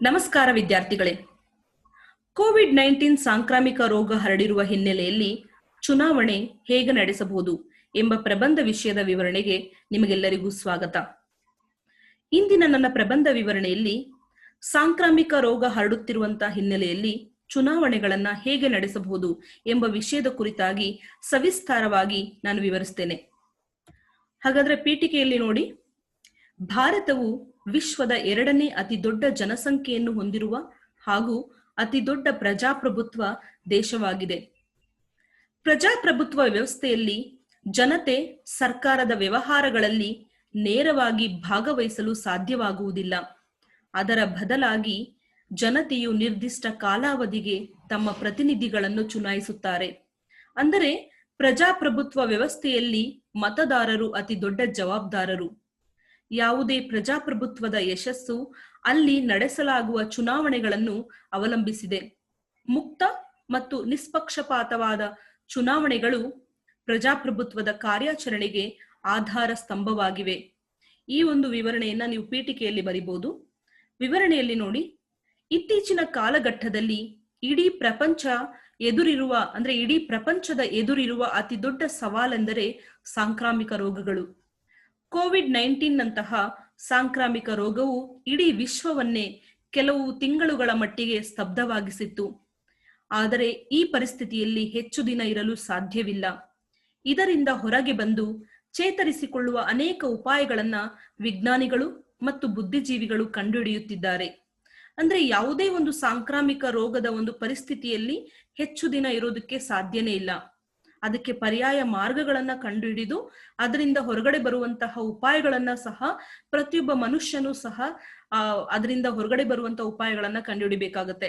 ನಮಸ್ಕಾರ ವಿದ್ಯಾರ್ಥಿಗಳೇ. Covid nineteen ಸಾಂಕ್ರಾಮಿಕ ರೋಗ ಹರಡಿರುವ ಹಿನ್ನೆಲೆಯಲ್ಲಿ ಚುನಾವಣೆ ಹೇಗೆ ನಡೆಸಬಹುದು ಎಂಬ ಪ್ರಬಂಧ ವಿಷಯದ ವಿವರಣೆಗೆ ನಿಮಗೆಲ್ಲರಿಗೂ ಸ್ವಾಗತ. ಇಂದಿನ ನನ್ನ ಪ್ರಬಂಧ ವಿವರಣೆಯಲ್ಲಿ ಸಾಂಕ್ರಾಮಿಕ ರೋಗ ಹರಡುತ್ತಿರುವಂತಹ ಹಿನ್ನೆಲೆಯಲ್ಲಿ ಚುನಾವಣೆಗಳನ್ನ ಹೇಗೆ ನಡೆಸಬಹುದು ಎಂಬ ವಿಷಯದ ಕುರಿತಾಗಿ ಸವಿಸ್ತಾರವಾಗಿ ನಾನು ವಿವರಿಸ್ತೇನೆ. ಹಾಗಾದ್ರೆ ಪೀಠಿಕೆಯಲ್ಲಿ ನೋಡಿ, ಭಾರತವು ವಿಶ್ವದ ಎರಡನೇ ಅತಿ ದೊಡ್ಡ ಜನಸಂಖ್ಯೆಯನ್ನು ಹೊಂದಿರುವ ಹಾಗೂ ಅತಿ ದೊಡ್ಡ ಪ್ರಜಾಪ್ರಭುತ್ವ ದೇಶವಾಗಿದೆ. ಪ್ರಜಾಪ್ರಭುತ್ವ ವ್ಯವಸ್ಥೆಯಲ್ಲಿ ಜನತೆ ಸರ್ಕಾರದ ವ್ಯವಹಾರಗಳಲ್ಲಿ ನೇರವಾಗಿ ಭಾಗವಹಿಸಲು ಸಾಧ್ಯವಾಗುವುದಿಲ್ಲ. ಅದರ ಬದಲಾಗಿ ಜನತೆಯು ನಿರ್ದಿಷ್ಟ ಕಾಲಾವಧಿಗೆ ತಮ್ಮ ಪ್ರತಿನಿಧಿಗಳನ್ನು ಚುನಾಯಿಸುತ್ತಾರೆ. ಅಂದರೆ ಪ್ರಜಾಪ್ರಭುತ್ವ ವ್ಯವಸ್ಥೆಯಲ್ಲಿ ಮತದಾರರು ಅತಿ ದೊಡ್ಡ ಜವಾಬ್ದಾರರು. ಯಾವುದೇ ಪ್ರಜಾಪ್ರಭುತ್ವದ ಯಶಸ್ಸು ಅಲ್ಲಿ ನಡೆಸಲಾಗುವ ಚುನಾವಣೆಗಳನ್ನು ಅವಲಂಬಿಸಿದೆ. ಮುಕ್ತ ಮತ್ತು ನಿಷ್ಪಕ್ಷಪಾತವಾದ ಚುನಾವಣೆಗಳು ಪ್ರಜಾಪ್ರಭುತ್ವದ ಕಾರ್ಯಾಚರಣೆಗೆ ಆಧಾರ ಸ್ತಂಭವಾಗಿವೆ. ಈ ಒಂದು ವಿವರಣೆಯನ್ನ ನೀವು ಪೀಠಿಕೆಯಲ್ಲಿ ಬರಿಬಹುದು ವಿವರಣೆಯಲ್ಲಿ ನೋಡಿ, ಇತ್ತೀಚಿನ ಕಾಲಘಟ್ಟದಲ್ಲಿ ಇಡೀ ಪ್ರಪಂಚ ಎದುರಿರುವ, ಅಂದ್ರೆ ಇಡೀ ಪ್ರಪಂಚದ ಎದುರಿರುವ ಅತಿ ದೊಡ್ಡ ಸವಾಲೆಂದರೆ ಸಾಂಕ್ರಾಮಿಕ ರೋಗಗಳು. ಕೋವಿಡ್ ನೈನ್ಟೀನ್ ನಂತಹ ಸಾಂಕ್ರಾಮಿಕ ರೋಗವು ಇಡೀ ವಿಶ್ವವನ್ನೇ ಕೆಲವು ತಿಂಗಳುಗಳ ಮಟ್ಟಿಗೆ ಸ್ತಬ್ಧವಾಗಿಸಿತ್ತು. ಆದರೆ ಈ ಪರಿಸ್ಥಿತಿಯಲ್ಲಿ ಹೆಚ್ಚು ದಿನ ಇರಲು ಸಾಧ್ಯವಿಲ್ಲ. ಇದರಿಂದ ಹೊರಗೆ ಬಂದು ಚೇತರಿಸಿಕೊಳ್ಳುವ ಅನೇಕ ಉಪಾಯಗಳನ್ನ ವಿಜ್ಞಾನಿಗಳು ಮತ್ತು ಬುದ್ಧಿಜೀವಿಗಳು ಕಂಡುಹಿಡಿಯುತ್ತಿದ್ದಾರೆ. ಅಂದ್ರೆ ಯಾವುದೇ ಒಂದು ಸಾಂಕ್ರಾಮಿಕ ರೋಗದ ಒಂದು ಪರಿಸ್ಥಿತಿಯಲ್ಲಿ ಹೆಚ್ಚು ದಿನ ಇರೋದಕ್ಕೆ ಸಾಧ್ಯನೇ ಇಲ್ಲ. ಅದಕ್ಕೆ ಪರ್ಯಾಯ ಮಾರ್ಗಗಳನ್ನ ಕಂಡುಹಿಡಿದು ಅದರಿಂದ ಹೊರಗಡೆ ಬರುವಂತಹ ಉಪಾಯಗಳನ್ನ ಸಹ ಪ್ರತಿಯೊಬ್ಬ ಮನುಷ್ಯನೂ ಸಹ ಅದರಿಂದ ಹೊರಗಡೆ ಬರುವಂತಹ ಉಪಾಯಗಳನ್ನ ಕಂಡುಹಿಡಿಬೇಕಾಗತ್ತೆ.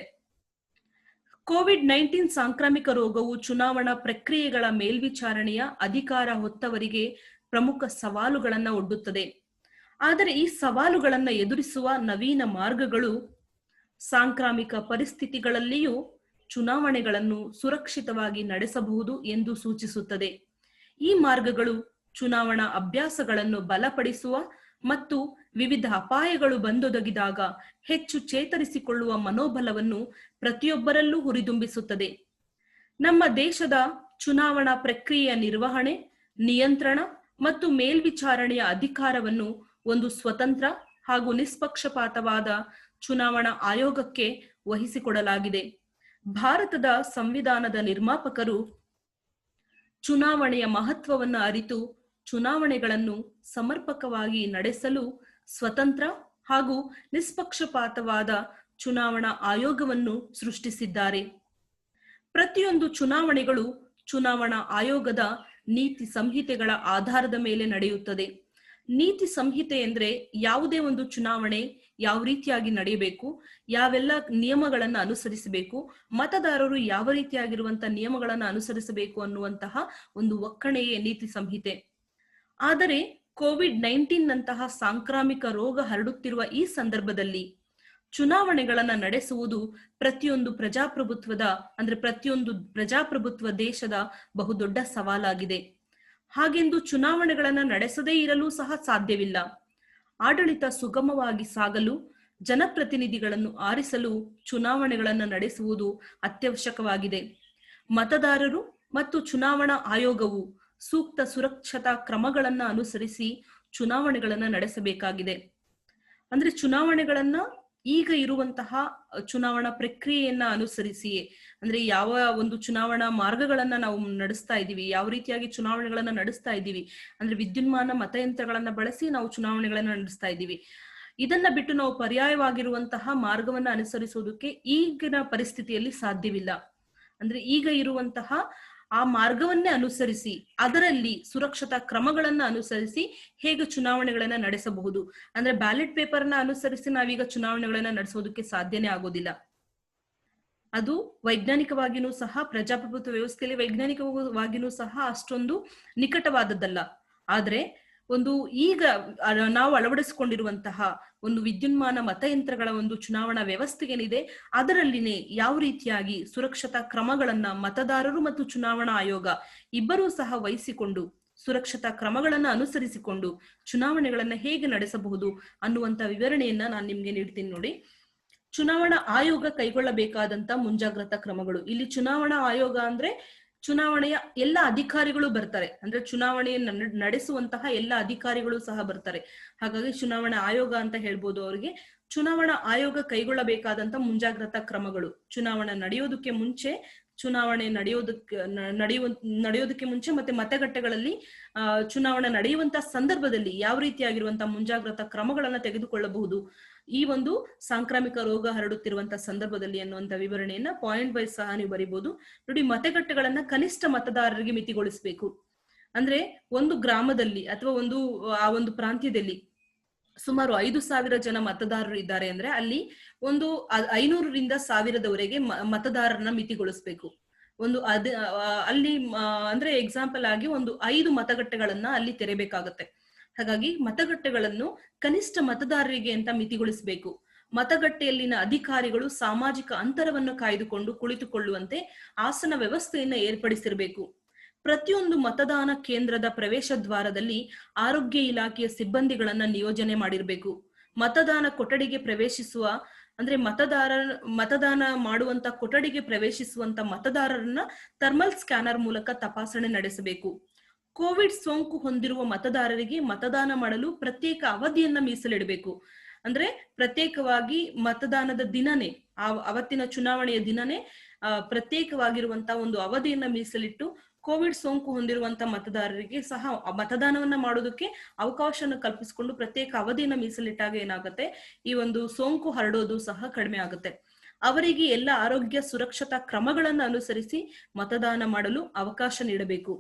ಕೋವಿಡ್ ನೈನ್ಟೀನ್ ಸಾಂಕ್ರಾಮಿಕ ರೋಗವು ಚುನಾವಣಾ ಪ್ರಕ್ರಿಯೆಗಳ ಮೇಲ್ವಿಚಾರಣೆಯ ಅಧಿಕಾರ ಹೊತ್ತವರಿಗೆ ಪ್ರಮುಖ ಸವಾಲುಗಳನ್ನ ಒಡ್ಡುತ್ತದೆ. ಆದರೆ ಈ ಸವಾಲುಗಳನ್ನ ಎದುರಿಸುವ ನವೀನ ಮಾರ್ಗಗಳು ಸಾಂಕ್ರಾಮಿಕ ಪರಿಸ್ಥಿತಿಗಳಲ್ಲಿಯೂ ಚುನಾವಣೆಗಳನ್ನು ಸುರಕ್ಷಿತವಾಗಿ ನಡೆಸಬಹುದು ಎಂದು ಸೂಚಿಸುತ್ತದೆ. ಈ ಮಾರ್ಗಗಳು ಚುನಾವಣಾ ಅಭ್ಯಾಸಗಳನ್ನು ಬಲಪಡಿಸುವ ಮತ್ತು ವಿವಿಧ ಅಪಾಯಗಳು ಬಂದೊದಗಿದಾಗ ಹೆಚ್ಚು ಚೇತರಿಸಿಕೊಳ್ಳುವ ಮನೋಬಲವನ್ನು ಪ್ರತಿಯೊಬ್ಬರಲ್ಲೂ ಹುರಿದುಂಬಿಸುತ್ತದೆ. ನಮ್ಮ ದೇಶದ ಚುನಾವಣಾ ಪ್ರಕ್ರಿಯೆಯ ನಿರ್ವಹಣೆ, ನಿಯಂತ್ರಣ ಮತ್ತು ಮೇಲ್ವಿಚಾರಣೆಯ ಅಧಿಕಾರವನ್ನು ಒಂದು ಸ್ವತಂತ್ರ ಹಾಗೂ ನಿಷ್ಪಕ್ಷಪಾತವಾದ ಚುನಾವಣಾ ಆಯೋಗಕ್ಕೆ ವಹಿಸಿಕೊಡಲಾಗಿದೆ. ಭಾರತದ ಸಂವಿಧಾನದ ನಿರ್ಮಾಪಕರು ಚುನಾವಣೆಯ ಮಹತ್ವವನ್ನು ಅರಿತು ಚುನಾವಣೆಗಳನ್ನು ಸಮರ್ಪಕವಾಗಿ ನಡೆಸಲು ಸ್ವತಂತ್ರ ಹಾಗೂ ನಿಷ್ಪಕ್ಷಪಾತವಾದ ಚುನಾವಣಾ ಆಯೋಗವನ್ನು ಸೃಷ್ಟಿಸಿದ್ದಾರೆ. ಪ್ರತಿಯೊಂದು ಚುನಾವಣೆಗಳು ಚುನಾವಣಾ ಆಯೋಗದ ನೀತಿ ಸಂಹಿತೆಗಳ ಆಧಾರದ ಮೇಲೆ ನಡೆಯುತ್ತದೆ. ನೀತಿ ಸಂಹಿತೆ ಎಂದ್ರೆ ಯಾವುದೇ ಒಂದು ಚುನಾವಣೆ ಯಾವ ರೀತಿಯಾಗಿ ನಡೆಯಬೇಕು, ಯಾವೆಲ್ಲ ನಿಯಮಗಳನ್ನ ಅನುಸರಿಸಬೇಕು, ಮತದಾರರು ಯಾವ ರೀತಿಯಾಗಿರುವಂತಹ ನಿಯಮಗಳನ್ನ ಅನುಸರಿಸಬೇಕು ಅನ್ನುವಂತಹ ಒಂದು ಒಕ್ಕಣೆಯೇ ನೀತಿ ಸಂಹಿತೆ. ಆದರೆ ಕೋವಿಡ್ ನೈನ್ಟೀನ್ ನಂತಹ ಸಾಂಕ್ರಾಮಿಕ ರೋಗ ಹರಡುತ್ತಿರುವ ಈ ಸಂದರ್ಭದಲ್ಲಿ ಚುನಾವಣೆಗಳನ್ನ ನಡೆಸುವುದು ಪ್ರತಿಯೊಂದು ಪ್ರಜಾಪ್ರಭುತ್ವದ ಅಂದ್ರೆ ಪ್ರತಿಯೊಂದು ಪ್ರಜಾಪ್ರಭುತ್ವ ದೇಶದ ಬಹುದೊಡ್ಡ ಸವಾಲಾಗಿದೆ. ಹಾಗೆಂದು ಚುನಾವಣೆಗಳನ್ನು ನಡೆಸದೇ ಇರಲು ಸಹ ಸಾಧ್ಯವಿಲ್ಲ. ಆಡಳಿತ ಸುಗಮವಾಗಿ ಸಾಗಲು, ಜನಪ್ರತಿನಿಧಿಗಳನ್ನು ಆರಿಸಲು ಚುನಾವಣೆಗಳನ್ನು ನಡೆಸುವುದು ಅತ್ಯವಶ್ಯಕವಾಗಿದೆ. ಮತದಾರರು ಮತ್ತು ಚುನಾವಣಾ ಆಯೋಗವು ಸೂಕ್ತ ಸುರಕ್ಷತಾ ಕ್ರಮಗಳನ್ನು ಅನುಸರಿಸಿ ಚುನಾವಣೆಗಳನ್ನು ನಡೆಸಬೇಕಾಗಿದೆ. ಅಂದ್ರೆ ಚುನಾವಣೆಗಳನ್ನ ಈಗ ಇರುವಂತಹ ಚುನಾವಣಾ ಪ್ರಕ್ರಿಯೆಯನ್ನ ಅನುಸರಿಸಿ, ಅಂದ್ರೆ ಯಾವ ಒಂದು ಚುನಾವಣಾ ಮಾರ್ಗಗಳನ್ನ ನಾವು ನಡೆಸ್ತಾ ಇದ್ದೀವಿ, ಯಾವ ರೀತಿಯಾಗಿ ಚುನಾವಣೆಗಳನ್ನ ನಡೆಸ್ತಾ ಇದ್ದೀವಿ, ಅಂದ್ರೆ ವಿದ್ಯುನ್ಮಾನ ಮತಯಂತ್ರಗಳನ್ನ ಬಳಸಿ ನಾವು ಚುನಾವಣೆಗಳನ್ನ ನಡೆಸ್ತಾ ಇದ್ದೀವಿ. ಇದನ್ನ ಬಿಟ್ಟು ನಾವು ಪರ್ಯಾಯವಾಗಿರುವಂತಹ ಮಾರ್ಗವನ್ನ ಅನುಸರಿಸುವುದಕ್ಕೆ ಈಗಿನ ಪರಿಸ್ಥಿತಿಯಲ್ಲಿ ಸಾಧ್ಯವಿಲ್ಲ. ಅಂದ್ರೆ ಈಗ ಇರುವಂತಹ ಆ ಮಾರ್ಗವನ್ನೇ ಅನುಸರಿಸಿ, ಅದರಲ್ಲಿ ಸುರಕ್ಷತಾ ಕ್ರಮಗಳನ್ನ ಅನುಸರಿಸಿ ಹೇಗೆ ಚುನಾವಣೆಗಳನ್ನ ನಡೆಸಬಹುದು. ಅಂದ್ರೆ ಬ್ಯಾಲೆಟ್ ಪೇಪರ್ನ ಅನುಸರಿಸಿ ನಾವೀಗ ಚುನಾವಣೆಗಳನ್ನ ನಡೆಸೋದಕ್ಕೆ ಸಾಧ್ಯನೇ ಆಗೋದಿಲ್ಲ. ಅದು ವೈಜ್ಞಾನಿಕವಾಗಿನೂ ಸಹ, ಪ್ರಜಾಪ್ರಭುತ್ವ ವ್ಯವಸ್ಥೆಯಲ್ಲಿ ವೈಜ್ಞಾನಿಕವಾಗಿನೂ ಸಹ ಅಷ್ಟೊಂದು ನಿಕಟವಾದದ್ದಲ್ಲ. ಆದ್ರೆ ಒಂದು ಈಗ ನಾವು ಅಳವಡಿಸಿಕೊಂಡಿರುವಂತಹ ಒಂದು ವಿದ್ಯುನ್ಮಾನ ಮತಯಂತ್ರಗಳ ಒಂದು ಚುನಾವಣಾ ವ್ಯವಸ್ಥೆ ಏನಿದೆ ಅದರಲ್ಲಿನೇ ಯಾವ ರೀತಿಯಾಗಿ ಸುರಕ್ಷತಾ ಕ್ರಮಗಳನ್ನ ಮತದಾರರು ಮತ್ತು ಚುನಾವಣಾ ಆಯೋಗ ಇಬ್ಬರೂ ಸಹ ವಹಿಸಿಕೊಂಡು ಸುರಕ್ಷತಾ ಕ್ರಮಗಳನ್ನ ಅನುಸರಿಸಿಕೊಂಡು ಚುನಾವಣೆಗಳನ್ನ ಹೇಗೆ ನಡೆಸಬಹುದು ಅನ್ನುವಂತ ವಿವರಣೆಯನ್ನ ನಾನು ನಿಮ್ಗೆ ನೀಡ್ತೀನಿ ನೋಡಿ. ಚುನಾವಣಾ ಆಯೋಗ ಕೈಗೊಳ್ಳಬೇಕಾದಂತ ಮುಂಜಾಗ್ರತಾ ಕ್ರಮಗಳು. ಇಲ್ಲಿ ಚುನಾವಣಾ ಆಯೋಗ ಅಂದ್ರೆ ಚುನಾವಣೆಯ ಎಲ್ಲ ಅಧಿಕಾರಿಗಳು ಬರ್ತಾರೆ. ಅಂದ್ರೆ ಚುನಾವಣೆಯನ್ನು ನಡ್- ನಡೆಸುವಂತಹ ಎಲ್ಲ ಅಧಿಕಾರಿಗಳು ಸಹ ಬರ್ತಾರೆ. ಹಾಗಾಗಿ ಚುನಾವಣಾ ಆಯೋಗ ಅಂತ ಹೇಳ್ಬೋದು ಅವರಿಗೆ. ಚುನಾವಣಾ ಆಯೋಗ ಕೈಗೊಳ್ಳಬೇಕಾದಂತ ಮುಂಜಾಗ್ರತಾ ಕ್ರಮಗಳು. ಚುನಾವಣೆ ನಡೆಯೋದಕ್ಕೆ ಮುಂಚೆ, ಚುನಾವಣೆ ನಡೆಯೋದಕ್ಕೆ ನಡೆಯುವ ನಡೆಯೋದಕ್ಕೆ ಮುಂಚೆ ಮತ್ತೆ ಮತಗಟ್ಟೆಗಳಲ್ಲಿ ಚುನಾವಣೆ ನಡೆಯುವಂತ ಸಂದರ್ಭದಲ್ಲಿ ಯಾವ ರೀತಿಯಾಗಿರುವಂತಹ ಮುಂಜಾಗ್ರತಾ ಕ್ರಮಗಳನ್ನ ತೆಗೆದುಕೊಳ್ಳಬಹುದು? ಈ ಒಂದು ಸಾಂಕ್ರಾಮಿಕ ರೋಗ ಹರಡುತ್ತಿರುವಂತಹ ಸಂದರ್ಭದಲ್ಲಿ ಅನ್ನುವಂತ ವಿವರಣೆಯನ್ನ ಪಾಯಿಂಟ್ ವೈಸ್ ಸಹ ನೀವು ಬರೀಬಹುದು ನೋಡಿ, ಮತಗಟ್ಟೆಗಳನ್ನ ಕನಿಷ್ಠ ಮತದಾರರಿಗೆ ಮಿತಿಗೊಳಿಸಬೇಕು. ಅಂದ್ರೆ ಒಂದು ಗ್ರಾಮದಲ್ಲಿ ಅಥವಾ ಒಂದು, ಆ ಒಂದು ಪ್ರಾಂತ್ಯದಲ್ಲಿ ಸುಮಾರು ಐದು ಸಾವಿರ ಜನ ಮತದಾರರು ಇದ್ದಾರೆ ಅಂದ್ರೆ ಅಲ್ಲಿ ಒಂದು ಐನೂರರಿಂದ ಸಾವಿರದವರೆಗೆ ಮತದಾರರನ್ನ ಮಿತಿಗೊಳಿಸ್ಬೇಕು. ಒಂದು ಅದ ಅಲ್ಲಿ ಅಂದ್ರೆ ಎಕ್ಸಾಂಪಲ್ ಆಗಿ ಒಂದು ಐದು ಮತಗಟ್ಟೆಗಳನ್ನ ಅಲ್ಲಿ ತೆರೆಬೇಕಾಗತ್ತೆ. ಹಾಗಾಗಿ ಮತಗಟ್ಟೆಗಳನ್ನು ಕನಿಷ್ಠ ಮತದಾರರಿಗೆ ಅಂತ ಮಿತಿಗೊಳಿಸಬೇಕು. ಮತಗಟ್ಟೆಯಲ್ಲಿನ ಅಧಿಕಾರಿಗಳು ಸಾಮಾಜಿಕ ಅಂತರವನ್ನು ಕಾಯ್ದುಕೊಂಡು ಕುಳಿತುಕೊಳ್ಳುವಂತೆ ಆಸನ ವ್ಯವಸ್ಥೆಯನ್ನ ಏರ್ಪಡಿಸಿರಬೇಕು. ಪ್ರತಿಯೊಂದು ಮತದಾನ ಕೇಂದ್ರದ ಪ್ರವೇಶ ದ್ವಾರದಲ್ಲಿ ಆರೋಗ್ಯ ಇಲಾಖೆಯ ಸಿಬ್ಬಂದಿಗಳನ್ನ ನಿಯೋಜನೆ ಮಾಡಿರ್ಬೇಕು. ಮತದಾನ ಕೊಠಡಿಗೆ ಪ್ರವೇಶಿಸುವ, ಅಂದ್ರೆ ಮತದಾರ, ಮತದಾನ ಮಾಡುವಂತ ಕೊಠಡಿಗೆ ಪ್ರವೇಶಿಸುವಂತ ಮತದಾರರನ್ನ ಥರ್ಮಲ್ ಸ್ಕ್ಯಾನರ್ ಮೂಲಕ ತಪಾಸಣೆ ನಡೆಸಬೇಕು. ಕೋವಿಡ್ ಸೋಂಕು ಹೊಂದಿರುವ ಮತದಾರರಿಗೆ ಮತದಾನ ಮಾಡಲು ಪ್ರತ್ಯೇಕ ಅವಧಿಯನ್ನ ಮೀಸಲಿಡಬೇಕು. ಅಂದ್ರೆ ಪ್ರತ್ಯೇಕವಾಗಿ ಮತದಾನದ ದಿನನೇ ಆ ಅವತ್ತಿನ ಚುನಾವಣೆಯ ದಿನನೇ ಪ್ರತ್ಯೇಕವಾಗಿರುವಂತ ಪ್ರತ್ಯೇಕವಾಗಿರುವಂತಹ ಒಂದು ಅವಧಿಯನ್ನ ಮೀಸಲಿಟ್ಟು ಕೋವಿಡ್ ಸೋಂಕು ಹೊಂದಿರುವಂತಹ ಮತದಾರರಿಗೆ ಸಹ ಮತದಾನವನ್ನ ಮಾಡೋದಕ್ಕೆ ಅವಕಾಶವನ್ನು ಕಲ್ಪಿಸಿಕೊಂಡು ಪ್ರತ್ಯೇಕ ಅವಧಿಯನ್ನ ಮೀಸಲಿಟ್ಟಾಗ ಏನಾಗುತ್ತೆ? ಈ ಒಂದು ಸೋಂಕು ಹರಡೋದು ಸಹ ಕಡಿಮೆ ಆಗುತ್ತೆ. ಅವರಿಗೆ ಎಲ್ಲ ಆರೋಗ್ಯ ಸುರಕ್ಷತಾ ಕ್ರಮಗಳನ್ನು ಅನುಸರಿಸಿ ಮತದಾನ ಮಾಡಲು ಅವಕಾಶ ನೀಡಬೇಕು.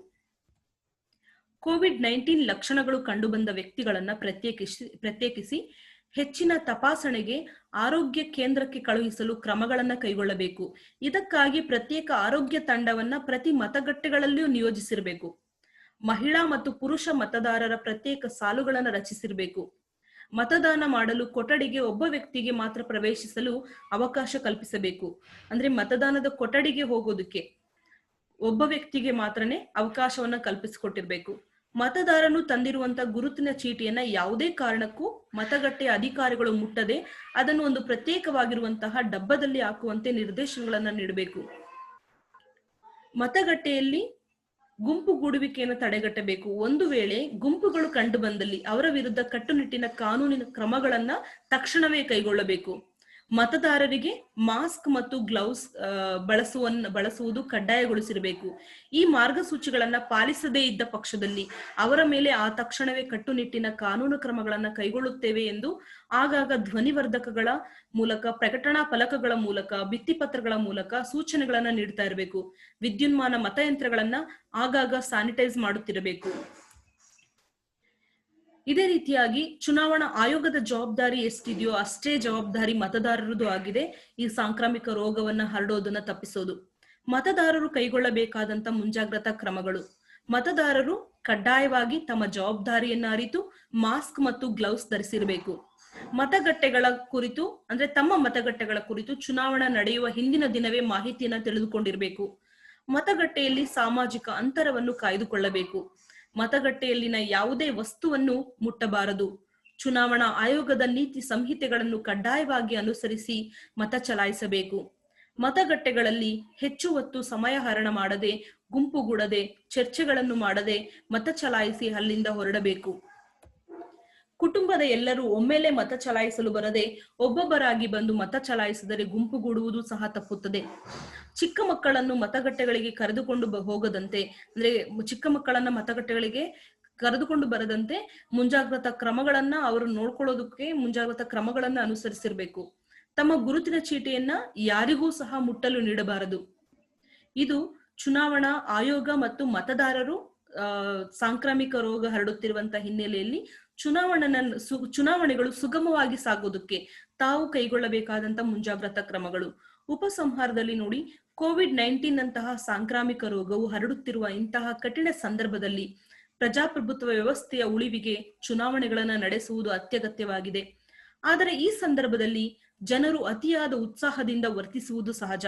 ಕೋವಿಡ್ ನೈನ್ಟೀನ್ ಲಕ್ಷಣಗಳು ಕಂಡುಬಂದ ವ್ಯಕ್ತಿಗಳನ್ನ ಪ್ರತ್ಯೇಕಿಸಿ ಪ್ರತ್ಯೇಕಿಸಿ ಹೆಚ್ಚಿನ ತಪಾಸಣೆಗೆ ಆರೋಗ್ಯ ಕೇಂದ್ರಕ್ಕೆ ಕಳುಹಿಸಲು ಕ್ರಮಗಳನ್ನು ಕೈಗೊಳ್ಳಬೇಕು. ಇದಕ್ಕಾಗಿ ಪ್ರತ್ಯೇಕ ಆರೋಗ್ಯ ತಂಡವನ್ನ ಪ್ರತಿ ಮತಗಟ್ಟೆಗಳಲ್ಲಿಯೂ ನಿಯೋಜಿಸಿರಬೇಕು. ಮಹಿಳಾ ಮತ್ತು ಪುರುಷ ಮತದಾರರ ಪ್ರತ್ಯೇಕ ಸಾಲುಗಳನ್ನು ರಚಿಸಿರಬೇಕು. ಮತದಾನ ಮಾಡಲು ಕೊಠಡಿಗೆ ಒಬ್ಬ ವ್ಯಕ್ತಿಗೆ ಮಾತ್ರ ಪ್ರವೇಶಿಸಲು ಅವಕಾಶ ಕಲ್ಪಿಸಬೇಕು. ಅಂದ್ರೆ ಮತದಾನದ ಕೊಠಡಿಗೆ ಹೋಗೋದಕ್ಕೆ ಒಬ್ಬ ವ್ಯಕ್ತಿಗೆ ಮಾತ್ರನೇ ಅವಕಾಶವನ್ನ ಕಲ್ಪಿಸಿಕೊಟ್ಟಿರ್ಬೇಕು. ಮತದಾರನು ತಂದಿರುವಂತ ಗುರುತಿನ ಚೀಟಿಯನ್ನ ಯಾವುದೇ ಕಾರಣಕ್ಕೂ ಮತಗಟ್ಟೆ ಅಧಿಕಾರಿಗಳು ಮುಟ್ಟದೆ ಅದನ್ನು ಒಂದು ಪ್ರತ್ಯೇಕವಾಗಿರುವಂತಹ ಡಬ್ಬದಲ್ಲಿ ಹಾಕುವಂತೆ ನಿರ್ದೇಶನಗಳನ್ನ ನೀಡಬೇಕು. ಮತಗಟ್ಟೆಯಲ್ಲಿ ಗುಂಪುಗೂಡುವಿಕೆಯನ್ನು ತಡೆಗಟ್ಟಬೇಕು. ಒಂದು ವೇಳೆ ಗುಂಪುಗಳು ಕಂಡು ಬಂದಲ್ಲಿ ಅವರ ವಿರುದ್ಧ ಕಟ್ಟುನಿಟ್ಟಿನ ಕಾನೂನಿನ ಕ್ರಮಗಳನ್ನ ತಕ್ಷಣವೇ ಕೈಗೊಳ್ಳಬೇಕು. ಮತದಾರರಿಗೆ ಮಾಸ್ಕ್ ಮತ್ತು ಗ್ಲೌಸ್ ಬಳಸುವ ಬಳಸುವುದು ಕಡ್ಡಾಯಗೊಳಿಸಿರಬೇಕು. ಈ ಮಾರ್ಗಸೂಚಿಗಳನ್ನ ಪಾಲಿಸದೇ ಇದ್ದ ಪಕ್ಷದಲ್ಲಿ ಅವರ ಮೇಲೆ ಆ ತಕ್ಷಣವೇ ಕಟ್ಟುನಿಟ್ಟಿನ ಕಾನೂನು ಕ್ರಮಗಳನ್ನ ಕೈಗೊಳ್ಳುತ್ತೇವೆ ಎಂದು ಆಗಾಗ ಧ್ವನಿವರ್ಧಕಗಳ ಮೂಲಕ, ಪ್ರಕಟಣಾ ಫಲಕಗಳ ಮೂಲಕ ಭಿತ್ತಿಪತ್ರಗಳ ಮೂಲಕ ಸೂಚನೆಗಳನ್ನ ನೀಡ್ತಾ ಇರಬೇಕು. ವಿದ್ಯುನ್ಮಾನ ಮತಯಂತ್ರಗಳನ್ನ ಆಗಾಗ ಸ್ಯಾನಿಟೈಸ್ ಮಾಡುತ್ತಿರಬೇಕು. ಇದೇ ರೀತಿಯಾಗಿ ಚುನಾವಣಾ ಆಯೋಗದ ಜವಾಬ್ದಾರಿ ಎಷ್ಟಿದೆಯೋ ಅಷ್ಟೇ ಜವಾಬ್ದಾರಿ ಮತದಾರರದು ಆಗಿದೆ. ಈ ಸಾಂಕ್ರಾಮಿಕ ರೋಗವನ್ನ ಹರಡೋದನ್ನ ತಪ್ಪಿಸೋದು. ಮತದಾರರು ಕೈಗೊಳ್ಳಬೇಕಾದಂತ ಮುಂಜಾಗ್ರತಾ ಕ್ರಮಗಳು. ಮತದಾರರು ಕಡ್ಡಾಯವಾಗಿ ತಮ್ಮ ಜವಾಬ್ದಾರಿಯನ್ನ ಅರಿತು ಮಾಸ್ಕ್ ಮತ್ತು ಗ್ಲೌಸ್ ಧರಿಸಿರಬೇಕು. ಮತಗಟ್ಟೆಗಳ ಕುರಿತು ಅಂದ್ರೆ ತಮ್ಮ ಮತಗಟ್ಟೆಗಳ ಕುರಿತು ಚುನಾವಣಾ ನಡೆಯುವ ಹಿಂದಿನ ದಿನವೇ ಮಾಹಿತಿಯನ್ನ ತಿಳಿದುಕೊಂಡಿರಬೇಕು. ಮತಗಟ್ಟೆಯಲ್ಲಿ ಸಾಮಾಜಿಕ ಅಂತರವನ್ನು ಕಾಯ್ದುಕೊಳ್ಳಬೇಕು. ಮತಗಟ್ಟೆಯಲ್ಲಿನ ಯಾವುದೇ ವಸ್ತುವನ್ನು ಮುಟ್ಟಬಾರದು. ಚುನಾವಣಾ ಆಯೋಗದ ನೀತಿ ಸಂಹಿತೆಗಳನ್ನು ಕಡ್ಡಾಯವಾಗಿ ಅನುಸರಿಸಿ ಮತ ಚಲಾಯಿಸಬೇಕು. ಮತಗಟ್ಟೆಗಳಲ್ಲಿ ಹೆಚ್ಚು ಹೊತ್ತು ಸಮಯ ಹರಣ ಮಾಡದೆ, ಗುಂಪುಗೂಡದೆ, ಚರ್ಚೆಗಳನ್ನು ಮಾಡದೆ ಮತ ಚಲಾಯಿಸಿ ಅಲ್ಲಿಂದ ಹೊರಡಬೇಕು. ಕುಟುಂಬದ ಎಲ್ಲರೂ ಒಮ್ಮೆಲೆ ಮತ ಚಲಾಯಿಸಲು ಬರದೆ ಒಬ್ಬೊಬ್ಬರಾಗಿ ಬಂದು ಮತ ಚಲಾಯಿಸಿದರೆ ಗುಂಪುಗೂಡುವುದು ಸಹ ತಪ್ಪುತ್ತದೆ. ಚಿಕ್ಕ ಮಕ್ಕಳನ್ನು ಮತಗಟ್ಟೆಗಳಿಗೆ ಕರೆದುಕೊಂಡು ಹೋಗದಂತೆ, ಅಂದ್ರೆ ಚಿಕ್ಕ ಮಕ್ಕಳನ್ನ ಮತಗಟ್ಟೆಗಳಿಗೆ ಕರೆದುಕೊಂಡು ಬರದಂತೆ ಮುಂಜಾಗ್ರತಾ ಕ್ರಮಗಳನ್ನ ಅವರು ನೋಡ್ಕೊಳ್ಳೋದಕ್ಕೆ ಮುಂಜಾಗ್ರತಾ ಕ್ರಮಗಳನ್ನ ಅನುಸರಿಸಿರ್ಬೇಕು. ತಮ್ಮ ಗುರುತಿನ ಚೀಟಿಯನ್ನ ಯಾರಿಗೂ ಸಹ ಮುಟ್ಟಲು ನೀಡಬಾರದು. ಇದು ಚುನಾವಣಾ ಆಯೋಗ ಮತ್ತು ಮತದಾರರು ಸಾಂಕ್ರಾಮಿಕ ರೋಗ ಹರಡುತ್ತಿರುವಂತಹ ಹಿನ್ನೆಲೆಯಲ್ಲಿ ಚುನಾವಣೆನ ಸು- ಚುನಾವಣೆಗಳು ಸುಗಮವಾಗಿ ಸಾಗೋದಕ್ಕೆ ತಾವು ಕೈಗೊಳ್ಳಬೇಕಾದಂತ ಮುಂಜಾಗ್ರತಾ ಕ್ರಮಗಳು. ಉಪಸಂಹಾರದಲ್ಲಿ ನೋಡಿ ಕೋವಿಡ್ ನೈನ್ಟೀನ್ ನಂತಹ ಸಾಂಕ್ರಾಮಿಕ ರೋಗವು ಹರಡುತ್ತಿರುವ ಇಂತಹ ಕಠಿಣ ಸಂದರ್ಭದಲ್ಲಿ ಪ್ರಜಾಪ್ರಭುತ್ವ ವ್ಯವಸ್ಥೆಯ ಉಳಿವಿಗೆ ಚುನಾವಣೆಗಳನ್ನು ನಡೆಸುವುದು ಅತ್ಯಗತ್ಯವಾಗಿದೆ. ಆದರೆ ಈ ಸಂದರ್ಭದಲ್ಲಿ ಜನರು ಅತಿಯಾದ ಉತ್ಸಾಹದಿಂದ ವರ್ತಿಸುವುದು ಸಹಜ.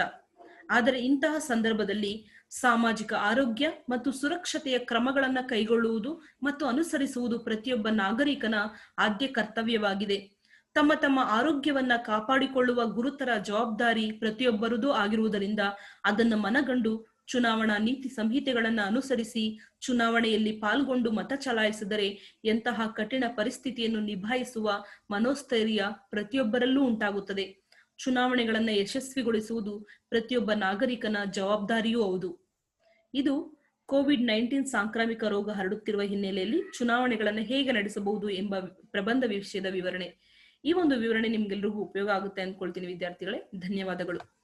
ಆದರೆ ಇಂತಹ ಸಂದರ್ಭದಲ್ಲಿ ಸಾಮಾಜಿಕ ಆರೋಗ್ಯ ಮತ್ತು ಸುರಕ್ಷತೆಯ ಕ್ರಮಗಳನ್ನ ಕೈಗೊಳ್ಳುವುದು ಮತ್ತು ಅನುಸರಿಸುವುದು ಪ್ರತಿಯೊಬ್ಬ ನಾಗರಿಕನ ಆದ್ಯ ಕರ್ತವ್ಯವಾಗಿದೆ. ತಮ್ಮ ತಮ್ಮ ಆರೋಗ್ಯವನ್ನ ಕಾಪಾಡಿಕೊಳ್ಳುವ ಗುರುತರ ಜವಾಬ್ದಾರಿ ಪ್ರತಿಯೊಬ್ಬರದೂ ಆಗಿರುವುದರಿಂದ ಅದನ್ನು ಮನಗಂಡು ಚುನಾವಣಾ ನೀತಿ ಸಂಹಿತೆಗಳನ್ನ ಅನುಸರಿಸಿ ಚುನಾವಣೆಯಲ್ಲಿ ಪಾಲ್ಗೊಂಡು ಮತ ಚಲಾಯಿಸಿದರೆ ಎಂತಹ ಕಠಿಣ ಪರಿಸ್ಥಿತಿಯನ್ನು ನಿಭಾಯಿಸುವ ಮನೋಸ್ಥೈರ್ಯ ಪ್ರತಿಯೊಬ್ಬರಲ್ಲೂ ಉಂಟಾಗುತ್ತದೆ. ಚುನಾವಣೆಗಳನ್ನ ಯಶಸ್ವಿಗೊಳಿಸುವುದು ಪ್ರತಿಯೊಬ್ಬ ನಾಗರಿಕನ ಜವಾಬ್ದಾರಿಯೂ ಹೌದು. ಇದು ಕೋವಿಡ್ ನೈನ್ಟೀನ್ ಸಾಂಕ್ರಾಮಿಕ ರೋಗ ಹರಡುತ್ತಿರುವ ಹಿನ್ನೆಲೆಯಲ್ಲಿ ಚುನಾವಣೆಗಳನ್ನು ಹೇಗೆ ನಡೆಸಬಹುದು ಎಂಬ ಪ್ರಬಂಧ ವಿಷಯದ ವಿವರಣೆ. ಈ ಒಂದು ವಿವರಣೆ ನಿಮ್ಗೆಲ್ರಿಗೂ ಉಪಯೋಗ ಆಗುತ್ತೆ ಅನ್ಕೊಳ್ತೀನಿ ವಿದ್ಯಾರ್ಥಿಗಳೇ. ಧನ್ಯವಾದಗಳು.